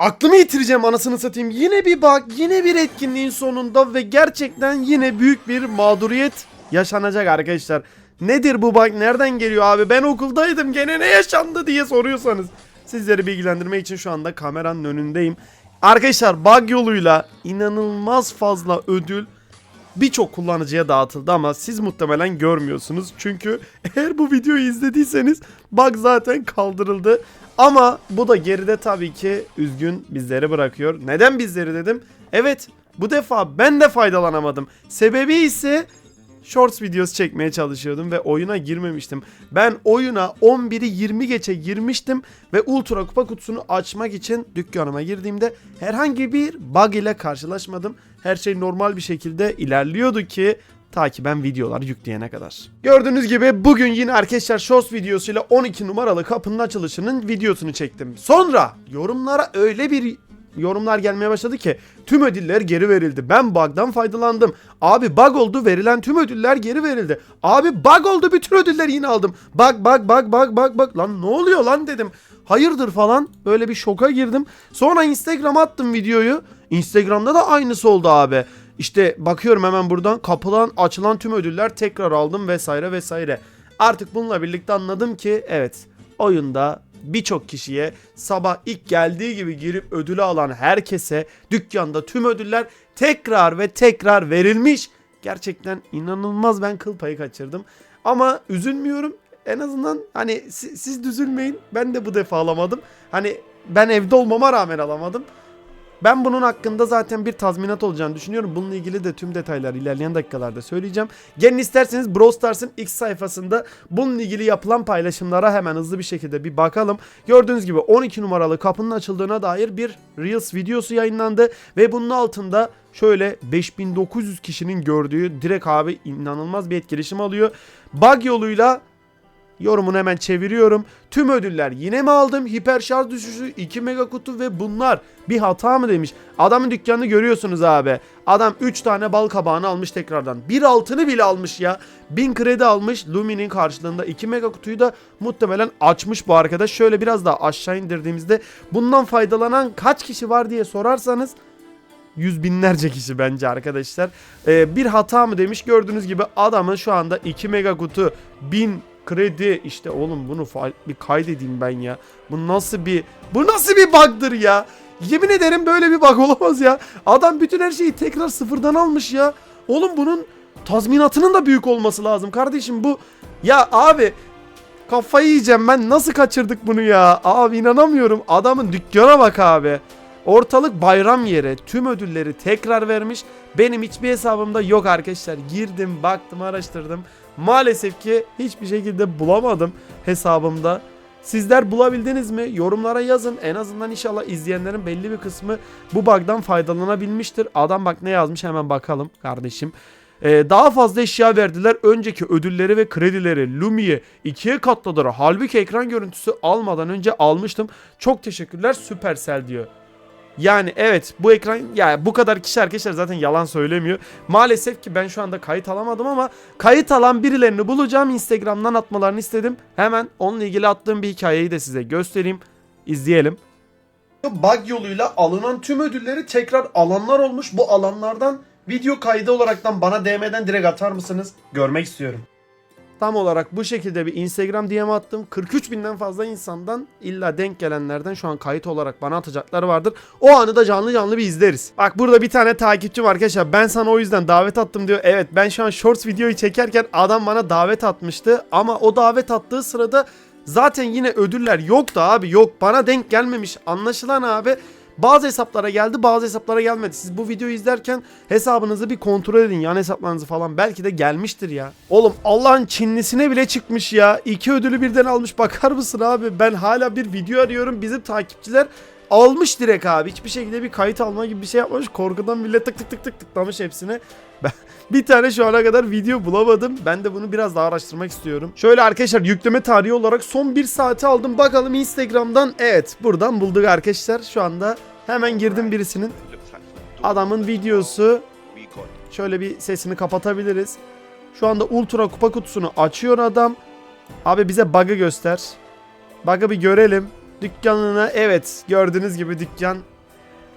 Aklımı yitireceğim anasını satayım. Yine bir bak, yine bir etkinliğin sonunda ve gerçekten yine büyük bir mağduriyet yaşanacak arkadaşlar. Nedir bu bak? Nereden geliyor abi? Ben okuldaydım. Gene ne yaşandı diye soruyorsanız. Sizleri bilgilendirmek için şu anda kameranın önündeyim. Arkadaşlar bug yoluyla inanılmaz fazla ödül birçok kullanıcıya dağıtıldı ama siz muhtemelen görmüyorsunuz. Çünkü eğer bu videoyu izlediyseniz bug zaten kaldırıldı. Ama bu da geride tabii ki üzgün bizleri bırakıyor. Neden bizleri dedim? Evet bu defa ben de faydalanamadım. Sebebi ise Shorts videosu çekmeye çalışıyordum ve oyuna girmemiştim. Ben oyuna 11'i 20 geçe girmiştim ve Ultra Kupa kutusunu açmak için dükkanıma girdiğimde herhangi bir bug ile karşılaşmadım. Her şey normal bir şekilde ilerliyordu ki ta ki ben videolar yükleyene kadar. Gördüğünüz gibi bugün yine arkadaşlar Shorts videosuyla 12 numaralı kapının açılışının videosunu çektim. Sonra yorumlara öyle bir yorumlar gelmeye başladı ki tüm ödüller geri verildi. Ben bug'dan faydalandım. Abi bug oldu verilen tüm ödüller geri verildi. Abi bug oldu bütün ödülleri yine aldım. Bug bug bug bug bug bug lan ne oluyor lan dedim. Hayırdır falan böyle bir şoka girdim. Sonra Instagram'a attım videoyu. Instagram'da da aynısı oldu abi. İşte bakıyorum hemen buradan kapılan açılan tüm ödüller tekrar aldım vesaire vesaire. Artık bununla birlikte anladım ki evet oyunda birçok kişiye sabah ilk geldiği gibi girip ödülü alan herkese dükkanda tüm ödüller tekrar ve tekrar verilmiş. Gerçekten inanılmaz ben kıl payı kaçırdım. Ama üzülmüyorum. En azından hani si- siz de üzülmeyin. Ben de bu defa alamadım. Hani ben evde olmama rağmen alamadım. Ben bunun hakkında zaten bir tazminat olacağını düşünüyorum. Bununla ilgili de tüm detaylar ilerleyen dakikalarda söyleyeceğim. Gelin isterseniz Brawl Stars'ın X sayfasında bununla ilgili yapılan paylaşımlara hemen hızlı bir şekilde bir bakalım. Gördüğünüz gibi 12 numaralı kapının açıldığına dair bir Reels videosu yayınlandı. Ve bunun altında şöyle 5900 kişinin gördüğü direkt abi inanılmaz bir etkileşim alıyor. Bug yoluyla Yorumunu hemen çeviriyorum. Tüm ödüller yine mi aldım? Hiper şarj düşüşü, 2 mega kutu ve bunlar bir hata mı demiş. Adamın dükkanını görüyorsunuz abi. Adam 3 tane bal kabağını almış tekrardan. Bir altını bile almış ya. 1000 kredi almış. Lumi'nin karşılığında 2 mega kutuyu da muhtemelen açmış bu arkadaş. Şöyle biraz daha aşağı indirdiğimizde bundan faydalanan kaç kişi var diye sorarsanız yüz binlerce kişi bence arkadaşlar. Ee, bir hata mı demiş gördüğünüz gibi adamın şu anda 2 mega kutu 1000 kredi işte oğlum bunu bir kaydedeyim ben ya. Bu nasıl bir bu nasıl bir bug'dır ya? Yemin ederim böyle bir bug olamaz ya. Adam bütün her şeyi tekrar sıfırdan almış ya. Oğlum bunun tazminatının da büyük olması lazım kardeşim bu. Ya abi kafayı yiyeceğim ben nasıl kaçırdık bunu ya? Abi inanamıyorum adamın dükkana bak abi. Ortalık bayram yeri. Tüm ödülleri tekrar vermiş. Benim hiçbir hesabımda yok arkadaşlar. Girdim, baktım, araştırdım. Maalesef ki hiçbir şekilde bulamadım hesabımda. Sizler bulabildiniz mi? Yorumlara yazın. En azından inşallah izleyenlerin belli bir kısmı bu bug'dan faydalanabilmiştir. Adam bak ne yazmış hemen bakalım kardeşim. Ee, daha fazla eşya verdiler. Önceki ödülleri ve kredileri Lumi'ye ikiye katladılar. Halbuki ekran görüntüsü almadan önce almıştım. Çok teşekkürler Supercell diyor. Yani evet bu ekran ya bu kadar kişi arkadaşlar zaten yalan söylemiyor. Maalesef ki ben şu anda kayıt alamadım ama kayıt alan birilerini bulacağım. Instagram'dan atmalarını istedim. Hemen onunla ilgili attığım bir hikayeyi de size göstereyim. İzleyelim. Bug yoluyla alınan tüm ödülleri tekrar alanlar olmuş. Bu alanlardan video kaydı olaraktan bana DM'den direkt atar mısınız? Görmek istiyorum. Tam olarak bu şekilde bir Instagram DM attım. 43 binden fazla insandan illa denk gelenlerden şu an kayıt olarak bana atacakları vardır. O anı da canlı canlı bir izleriz. Bak burada bir tane takipçim var arkadaşlar. Ben sana o yüzden davet attım diyor. Evet ben şu an shorts videoyu çekerken adam bana davet atmıştı. Ama o davet attığı sırada zaten yine ödüller yoktu abi. Yok bana denk gelmemiş. Anlaşılan abi bazı hesaplara geldi bazı hesaplara gelmedi. Siz bu videoyu izlerken hesabınızı bir kontrol edin. Yan hesaplarınızı falan belki de gelmiştir ya. Oğlum Allah'ın Çinlisine bile çıkmış ya. İki ödülü birden almış bakar mısın abi? Ben hala bir video arıyorum. Bizim takipçiler almış direkt abi. Hiçbir şekilde bir kayıt alma gibi bir şey yapmamış. Korkudan millet tık tık tık tık tıklamış hepsine. Ben bir tane şu ana kadar video bulamadım. Ben de bunu biraz daha araştırmak istiyorum. Şöyle arkadaşlar yükleme tarihi olarak son bir saati aldım. Bakalım Instagram'dan. Evet buradan bulduk arkadaşlar. Şu anda hemen girdim birisinin. Adamın videosu. Şöyle bir sesini kapatabiliriz. Şu anda Ultra Kupa kutusunu açıyor adam. Abi bize bug'ı göster. Bug'ı bir görelim. Dükkanına evet gördüğünüz gibi dükkan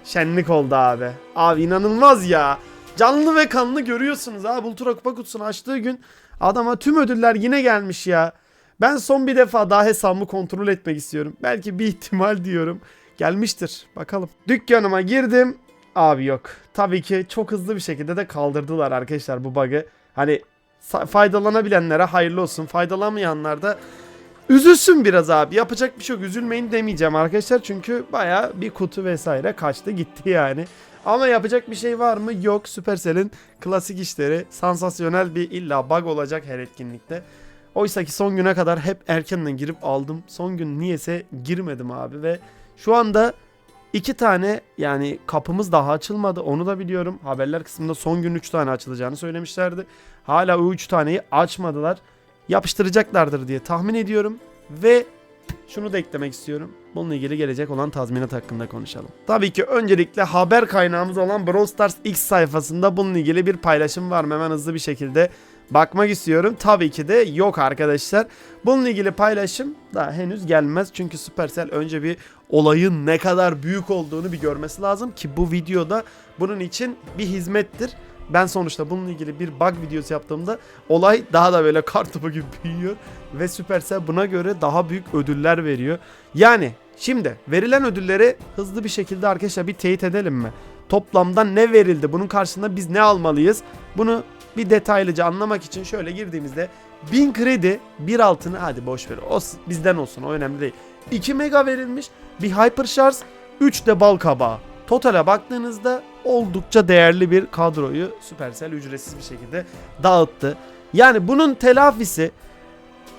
şenlik oldu abi. Abi inanılmaz ya. Canlı ve kanlı görüyorsunuz abi. Ultra Kupa kutusunu açtığı gün adama tüm ödüller yine gelmiş ya. Ben son bir defa daha hesabımı kontrol etmek istiyorum. Belki bir ihtimal diyorum. Gelmiştir. Bakalım. Dükkanıma girdim. Abi yok. Tabii ki çok hızlı bir şekilde de kaldırdılar arkadaşlar bu bug'ı. Hani faydalanabilenlere hayırlı olsun. Faydalanmayanlar da üzülsün biraz abi. Yapacak bir şey yok. Üzülmeyin demeyeceğim arkadaşlar. Çünkü baya bir kutu vesaire kaçtı gitti yani. Ama yapacak bir şey var mı? Yok. Supercell'in klasik işleri. Sansasyonel bir illa bug olacak her etkinlikte. Oysa ki son güne kadar hep erkenden girip aldım. Son gün niyese girmedim abi ve şu anda iki tane yani kapımız daha açılmadı. Onu da biliyorum. Haberler kısmında son gün 3 tane açılacağını söylemişlerdi. Hala o 3 taneyi açmadılar. Yapıştıracaklardır diye tahmin ediyorum. Ve şunu da eklemek istiyorum. Bununla ilgili gelecek olan tazminat hakkında konuşalım. Tabii ki öncelikle haber kaynağımız olan Brawl Stars X sayfasında bununla ilgili bir paylaşım var. Hemen hızlı bir şekilde bakmak istiyorum. Tabii ki de yok arkadaşlar. Bununla ilgili paylaşım daha henüz gelmez. Çünkü Supercell önce bir olayın ne kadar büyük olduğunu bir görmesi lazım ki bu videoda bunun için bir hizmettir. Ben sonuçta bununla ilgili bir bug videosu yaptığımda olay daha da böyle kartopu gibi büyüyor ve Supercell buna göre daha büyük ödüller veriyor. Yani şimdi verilen ödülleri hızlı bir şekilde arkadaşlar bir teyit edelim mi? Toplamda ne verildi? Bunun karşılığında biz ne almalıyız? Bunu bir detaylıca anlamak için şöyle girdiğimizde 1000 kredi, bir altını hadi boş ver. O bizden olsun o önemli değil. 2 mega verilmiş, bir hyper şarj, 3 de bal kabağı. Totale baktığınızda oldukça değerli bir kadroyu Supercell ücretsiz bir şekilde dağıttı. Yani bunun telafisi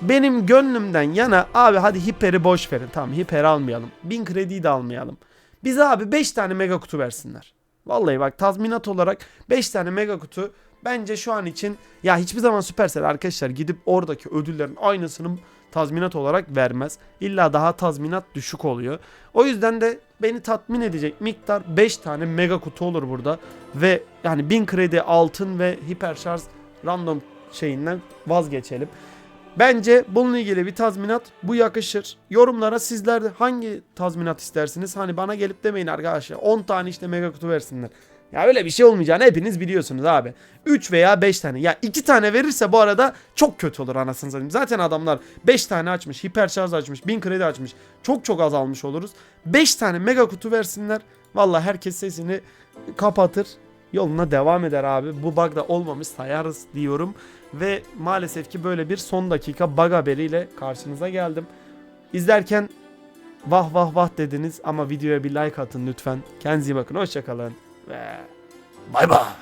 benim gönlümden yana abi hadi hiperi boş verin. Tamam hiper almayalım. 1000 krediyi de almayalım. Bize abi 5 tane mega kutu versinler. Vallahi bak tazminat olarak 5 tane mega kutu bence şu an için ya hiçbir zaman Supercell arkadaşlar gidip oradaki ödüllerin aynısını tazminat olarak vermez. İlla daha tazminat düşük oluyor. O yüzden de beni tatmin edecek miktar 5 tane mega kutu olur burada. Ve yani 1000 kredi altın ve hiper şarj random şeyinden vazgeçelim. Bence bununla ilgili bir tazminat bu yakışır. Yorumlara sizler de hangi tazminat istersiniz? Hani bana gelip demeyin arkadaşlar 10 tane işte mega kutu versinler. Ya öyle bir şey olmayacağını hepiniz biliyorsunuz abi. 3 veya 5 tane. Ya 2 tane verirse bu arada çok kötü olur anasını satayım. Zaten adamlar 5 tane açmış, hiper şarj açmış, 1000 kredi açmış. Çok çok azalmış oluruz. 5 tane mega kutu versinler. Valla herkes sesini kapatır. Yoluna devam eder abi. Bu bug da olmamış sayarız diyorum. Ve maalesef ki böyle bir son dakika bug haberiyle karşınıza geldim. İzlerken vah vah vah dediniz ama videoya bir like atın lütfen. Kendinize iyi bakın. Hoşçakalın. 喂买吧。